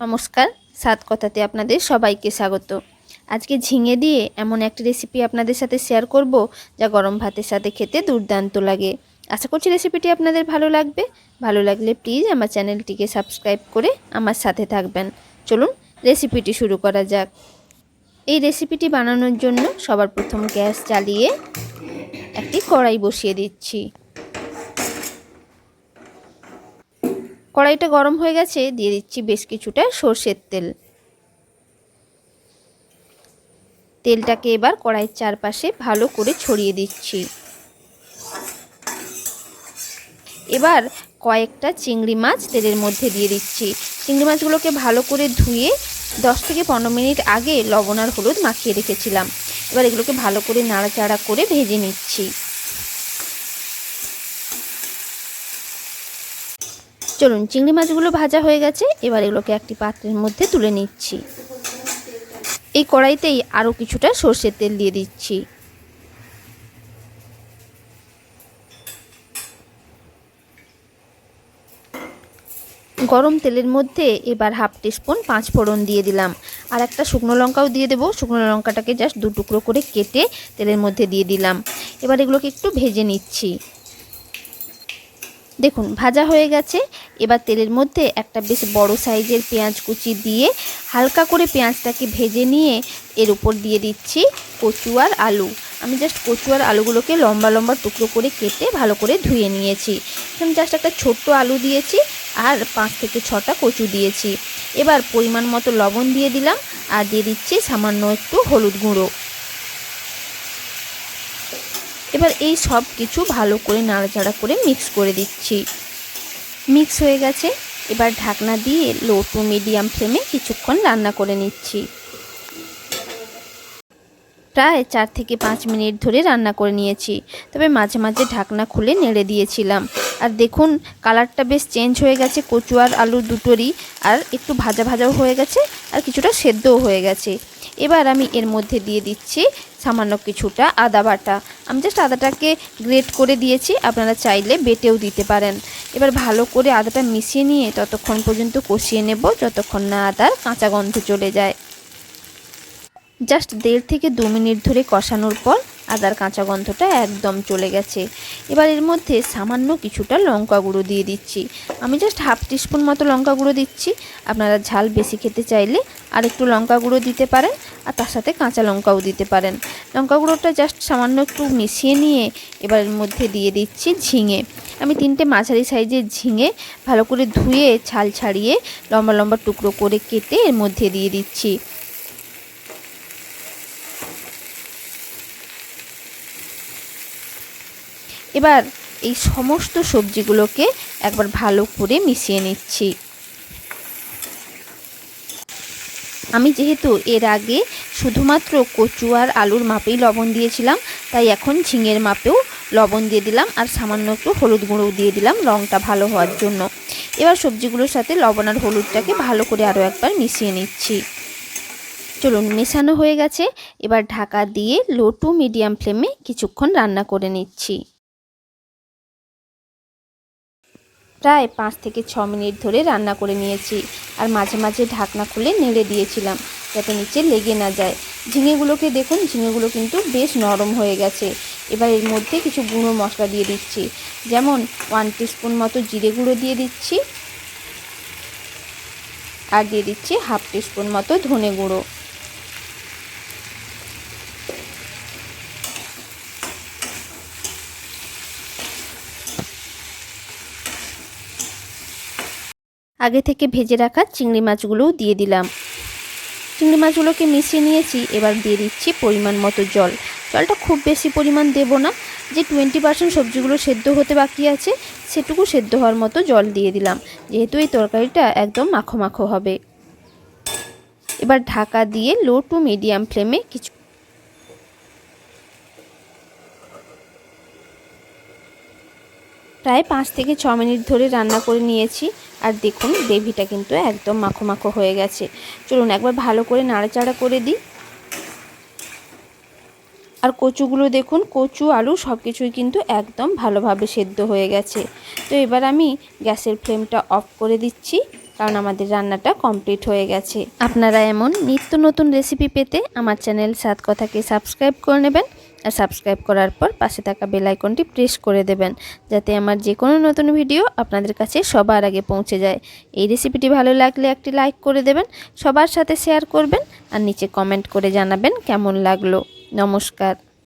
নমস্কার, সাত কথাতে আপনাদের সবাইকে স্বাগত। আজকে ঝিঙে দিয়ে এমন একটি রেসিপি আপনাদের সাথে শেয়ার করব, যা গরম ভাতের সাথে খেতে দুর্দান্ত লাগে। আশা করছি রেসিপিটি আপনাদের ভালো লাগবে। ভালো লাগলে প্লিজ আমার চ্যানেলটিকে সাবস্ক্রাইব করে আমার সাথে থাকবেন। চলুন রেসিপিটি শুরু করা যাক। এই রেসিপিটি বানানোর জন্য সবার প্রথম গ্যাস জ্বালিয়ে একটি কড়াই বসিয়ে দিচ্ছি। কড়াইটা গরম হয়ে গেছে, দিয়ে দিচ্ছি বেশ কিছুটা সর্ষের তেল। তেলটাকে এবার কড়াইয়ের চারপাশে ভালো করে ছড়িয়ে দিচ্ছি। এবার কয়েকটা চিংড়ি মাছ তেলের মধ্যে দিয়ে দিচ্ছি। চিংড়ি মাছগুলোকে ভালো করে ধুয়ে দশ থেকে পনেরো মিনিট আগে লবণ আর হলুদ মাখিয়ে রেখেছিলাম। এবার এগুলোকে ভালো করে নাড়াচাড়া করে ভেজে নিচ্ছি। চলুন, চিংড়ি মাছগুলো ভাজা হয়ে গেছে। এবার এগুলোকে একটি পাত্রের মধ্যে তুলে নিচ্ছি। এই কড়াইতেই আরও কিছুটা সর্ষের তেল দিয়ে দিচ্ছি। গরম তেলের মধ্যে এবার হাফ টিস্পুন পাঁচ ফোড়ন দিয়ে দিলাম। আর একটা শুকনো লঙ্কাও দিয়ে দেবো। শুকনো লঙ্কাটাকে জাস্ট দু টুকরো করে কেটে তেলের মধ্যে দিয়ে দিলাম। এবার এগুলোকে একটু ভেজে নিচ্ছি। দেখুন, ভাজা হয়ে গেছে। এবার তেলের মধ্যে একটা বেশ বড় সাইজের পেঁয়াজ কুচি দিয়ে হালকা করে পেঁয়াজটাকে ভেজে নিয়ে এর উপর দিয়ে দিচ্ছি কচু আর আলু। আমি জাস্ট কচু আর আলুগুলোকে লম্বা লম্বা টুকরো করে কেটে ভালো করে ধুয়ে নিয়েছি। আমি জাস্ট একটা ছোট্ট আলু দিয়েছি আর পাঁচ থেকে ছটা কচু দিয়েছি। এবার পরিমাণ মতো লবণ দিয়ে দিলাম আর দিয়ে দিচ্ছি সামান্য একটু হলুদ গুঁড়ো। এবার এই সব কিছু ভালো করে নাড়াচাড়া করে মিক্স করে দিচ্ছি। মিক্স হয়ে গেছে। এবার ঢাকনা দিয়ে লো টু মিডিয়াম ফ্লেমে কিছুক্ষণ রান্না করে নিচ্ছি। প্রায় চার থেকে পাঁচ মিনিট ধরে রান্না করে নিয়েছি। তবে মাঝে মাঝে ঢাকনা খুলে নেড়ে দিয়েছিলাম। আর দেখুন, কালারটা বেশ চেঞ্জ হয়ে গেছে। কচু আর আলু দুটোরই। আর একটু ভাজা ভাজাও হয়ে গেছে। আর কিছুটা সেদ্ধও হয়ে গেছে। এবার আমি এর মধ্যে দিয়ে দিচ্ছি সামান্য কিছুটা আদা বাটা। আমি জাস্ট আদাটাকে গ্রেট করে দিয়েছি, আপনারা চাইলে বেটেও দিতে পারেন। এবার ভালো করে আদাটা মিশিয়ে নিয়ে ততক্ষণ পর্যন্ত কষিয়ে নেব, যতক্ষণ না আদার কাঁচা গন্ধ চলে যায়। জাস্ট দেড় থেকে দু মিনিট ধরে কষানোর পর আদার কাঁচা গন্ধটা একদম চলে গেছে। এবার এর মধ্যে সামান্য কিছুটা লঙ্কা গুঁড়ো দিয়ে দিচ্ছি। আমি জাস্ট হাফ টিস্পুন মতো লঙ্কা গুঁড়ো দিচ্ছি। আপনারা ঝাল বেশি খেতে চাইলে আর একটু লঙ্কা গুঁড়ো দিতে পারেন, আর তার সাথে কাঁচা লঙ্কাও দিতে পারেন। লঙ্কা গুঁড়োটা জাস্ট সামান্য একটু মিশিয়ে নিয়ে এবার এর মধ্যে দিয়ে দিচ্ছি ঝিঙে। আমি তিনটে মাঝারি সাইজের ঝিঙে ভালো করে ধুয়ে, ছাল ছাড়িয়ে লম্বা লম্বা টুকরো করে কেটে এর মধ্যে দিয়ে দিচ্ছি। এবার এই সমস্ত সবজিগুলোকে একবার ভালো করে মিশিয়ে নিচ্ছি। আমি যেহেতু এর আগে শুধুমাত্র কচু আর আলুর মাপেই লবণ দিয়েছিলাম, তাই এখন ঝিঙের মাপেও লবণ দিয়ে দিলাম আর সামান্য একটু হলুদ গুঁড়ো দিয়ে দিলাম রঙটা ভালো হওয়ার জন্য। এবার সবজিগুলোর সাথে লবণ আর হলুদটাকে ভালো করে আরও একবার মিশিয়ে নিচ্ছি। চলুন, মেশানো হয়ে গেছে। এবার ঢাকা দিয়ে লো টু মিডিয়াম ফ্লেমে কিছুক্ষণ রান্না করে নিচ্ছি। প্রায় পাঁচ থেকে ছ মিনিট ধরে রান্না করে নিয়েছি আর মাঝে মাঝে ঢাকনা খুলে নেড়ে দিয়েছিলাম যাতে নিচে লেগে না যায়। ঝিঙেগুলোকে দেখুন, ঝিঙেগুলো কিন্তু বেশ নরম হয়ে গেছে। এবার এর মধ্যে কিছু গুঁড়ো মশলা দিয়ে দিচ্ছি। যেমন ওয়ান টিস্পুন মতো জিরে গুঁড়ো দিয়ে দিচ্ছি আর দিয়ে দিচ্ছি হাফ টিস্পুন মতো ধনে গুঁড়ো। আগে থেকে ভেজে রাখা চিংড়ি মাছগুলোও দিয়ে দিলাম। চিংড়ি মাছগুলোকে মিশিয়ে নিয়েছি, এবার দিয়ে দিচ্ছি পরিমাণ মতো জল। জলটা খুব বেশি পরিমাণ দেব না, যে টোয়েন্টি পার্সেন্ট সবজিগুলো সেদ্ধ হতে বাকি আছে, সেটুকু সেদ্ধ হওয়ার মতো জল দিয়ে দিলাম, যেহেতু এই তরকারিটা একদম মাখো মাখো হবে। এবার ঢাকা দিয়ে লো টু মিডিয়াম ফ্লেমে কিছু প্রায় পাঁচ থেকে ছ মিনিট ধরে রান্না করে নিয়েছি। আর দেখুন, গ্রেভিটা কিন্তু একদম মাখো মাখো হয়ে গেছে। চলুন একবার ভালো করে নাড়াচাড়া করে দিই। আর কচুগুলো দেখুন, কচু, আলু সব কিছুই কিন্তু একদম ভালোভাবে সেদ্ধ হয়ে গেছে। তো এবার আমি গ্যাসের ফ্লেমটা অফ করে দিচ্ছি, কারণ আমাদের রান্নাটা কমপ্লিট হয়ে গেছে। আপনারা এমন নিত্য নতুন রেসিপি পেতে আমার চ্যানেল সাত কথাকে সাবস্ক্রাইব করে নেবেন। সাবস্ক্রাইব করার পর পাশে থাকা বেল আইকনটি প্রেস করে দেবেন, যাতে আমার যে কোনো নতুন ভিডিও আপনাদের কাছে সবার আগে পৌঁছে যায়। এই রেসিপিটি ভালো লাগলে একটি লাইক করে দেবেন, সবার সাথে শেয়ার করবেন আর নিচে কমেন্ট করে জানাবেন কেমন লাগল। নমস্কার।